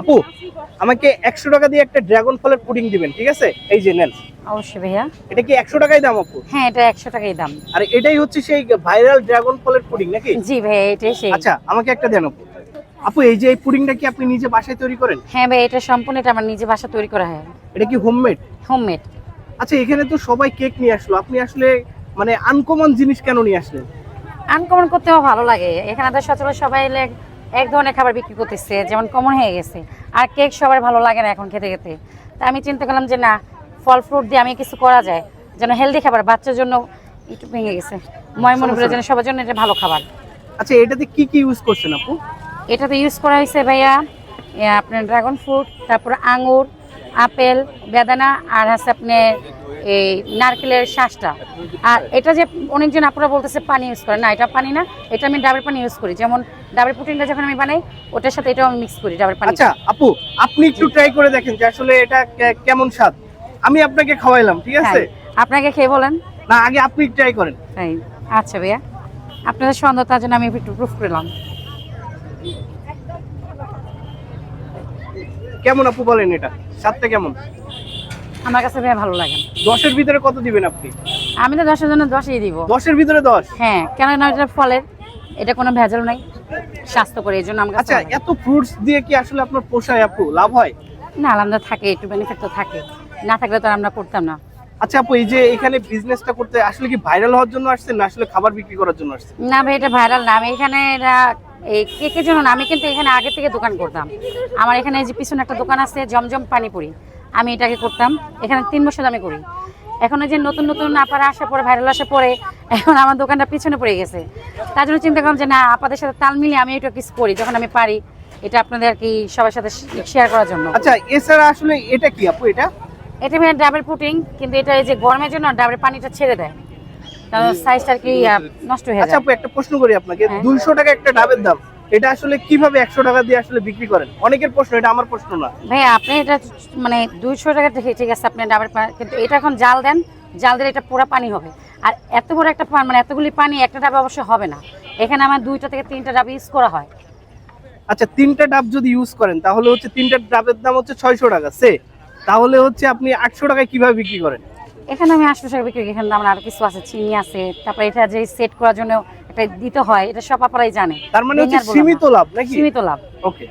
আপু আমাকে একশো টাকা দিয়ে একটা ড্রাগন ফলের পুডিং দিবেন ঠিক আছে? এই যে নেন। অবশ্যই ভাইয়া। এটা কি একশো টাকাই দাম আপু? হ্যাঁ এটা একশো টাকাই দাম। আর এটাই হচ্ছে সেই ভাইরাল ড্রাগন ফলের পুডিং নাকি? জি ভাইয়া এটাই সেই। আচ্ছা আমাকে একটা দেন আপু। আপু এই যে এই পুডিংটা কি আপনি নিজে বাসায় তৈরি করেন? হ্যাঁ ভাই এটা সম্পূর্ণ এটা আমার নিজে বাসা তৈরি করা হয়। এটা কি হোমমেড? হোমমেড। আচ্ছা এখানে তো সবাই কেক নিয়ে আসলো। আপনি আসলে মানে আনকমন জিনিস কেন নিয়ে আসলেন? আনকমন করতে ভালো লাগে। এখানে তো সচরাচর সবাই এক ধরনের খাবার বিক্রি করতেছে যেমন কমন হয়ে গেছে। আর কেক সবার ভালো লাগে না এখন খেতে খেতে। তা আমি চিন্তা করলাম যে না ফল ফ্রুট দিয়ে আমি কিছু করা যায় যেন হেলদি খাবার বাচ্চার জন্য একটু ভেঙে গেছে। ময় মনে করে যেন সবার জন্য এটা ভালো খাবার। আচ্ছা এটাতে কি কি ইউজ করছেন আপু? এটাতে ইউজ করা হয়েছে ভাইয়া আপনার ড্রাগন ফ্রুট তারপর আঙুর আপেল বেদানা আর হচ্ছে আপনার এই নারকেলের শ্বাসটা আর এটা যে অনেকজন আপনারা বলতেছে পানি ইউজ করে। না এটা পানি না এটা আমি ডাবের পানি ইউজ করি। যেমন ডাবের প্রোটিনটা যখন আমি বানাই ওটার সাথে এটাও আমি মিক্স করি ডাবের পানি। আচ্ছা আপু আপনি একটু ট্রাই করে দেখেন যে আসলে এটা কেমন স্বাদ। আমি আপনাকে খাওয়াইলাম ঠিক আছে? আপনাকে খেয়ে বলেন। না আগে আপনি ট্রাই করেন। তাই আচ্ছা ভাইয়া। আপনাদের সন্দেহ তার জন্য আমি একটু প্রুফ করলাম কেমন আপু বলেন এটা? স্বাদটা কেমন? আমার কাছে ভাইয়া ভালো লাগে দশের ভিতরে কত দিবেন আপনি? আমি তো দশের জন্য দশই দিব। দশের ভিতরে দশ? হ্যাঁ কেননা এটা ফলের এটা কোনো ভেজাল নাই স্বাস্থ্যকর এই জন্য আমার আচ্ছা এত ফ্রুটস দিয়ে কি আসলে আপনার পোষায় আপু? লাভ হয়? না আলাদা থাকে একটু বেনিফিট তো থাকে। না থাকলে তো আমরা করতাম না। আচ্ছা আপু এই যে এখানে বিজনেসটা করতে আসলে কি ভাইরাল হওয়ার জন্য আসছেন না আসলে খাবার বিক্রি করার জন্য আসছেন না ভাই এটা ভাইরাল না। আমি এখানে এটা এই কেকের জন্য না আমি কিন্তু এখানে আগে থেকে দোকান করতাম। আমার এখানে এই যে পিছনে একটা দোকান আছে জমজম পানিপুরি। আমি এটাকে করতাম। এখানে তিন বছর আমি করি। এখন যে নতুন নতুন আপারা আসার পরে ভাইরাল আসার পরে এখন আমার দোকানটা পিছনে পড়ে গেছে। তার জন্য চিন্তা করলাম যে না আপাদের সাথে তাল মিলিয়ে আমি এটা কিছু করি যখন আমি পারি এটা আপনাদের আর কি সবার সাথে শেয়ার করার জন্য। আচ্ছা এছাড়া আসলে এটা কি আপু এটা? এটা ভাই ডাবের পুটিং কিন্তু এটা এই যে গরমের জন্য ডাবের পানিটা ছেড়ে দেয়। সাইজটা আর কি নষ্ট হয়ে যায় আচ্ছা যায়। আপু একটা প্রশ্ন করি আপনাকে। হ্যাঁ। দুইশো টাকা একটা ডাবের দাম। এটা আসলে কীভাবে একশো টাকা দিয়ে আসলে বিক্রি করেন? অনেকের প্রশ্ন এটা আমার প্রশ্ন না। ভাই আপনি এটা মানে দুইশো টাকা ঠিক আছে আপনি ডাবের কিন্তু এটা এখন জাল দেন জাল দিলে এটা পুরো পানি হবে। আর এত বড় একটা পান মানে এতগুলি পানি একটা ডাবে অবশ্যই হবে না। এখানে আমার দুইটা থেকে তিনটা ডাব ইউজ করা হয়। আচ্ছা তিনটা ডাব যদি ইউজ করেন তাহলে হচ্ছে তিনটা ডাবের দাম হচ্ছে ছয়শো টাকা সে? তাহলে হচ্ছে আপনি আটশো টাকায় কীভাবে বিক্রি করেন? এখানে আমি আটশো টাকা বিক্রি করি। এখানে আমার আরও কিছু আছে চিনি আছে তারপরে এটা যে সেট করার জন্য দিতে হয় এটা সব আপনারাই জানে তার মানে হচ্ছে। সীমিত লাভ নাকি? সীমিত লাভ। ওকে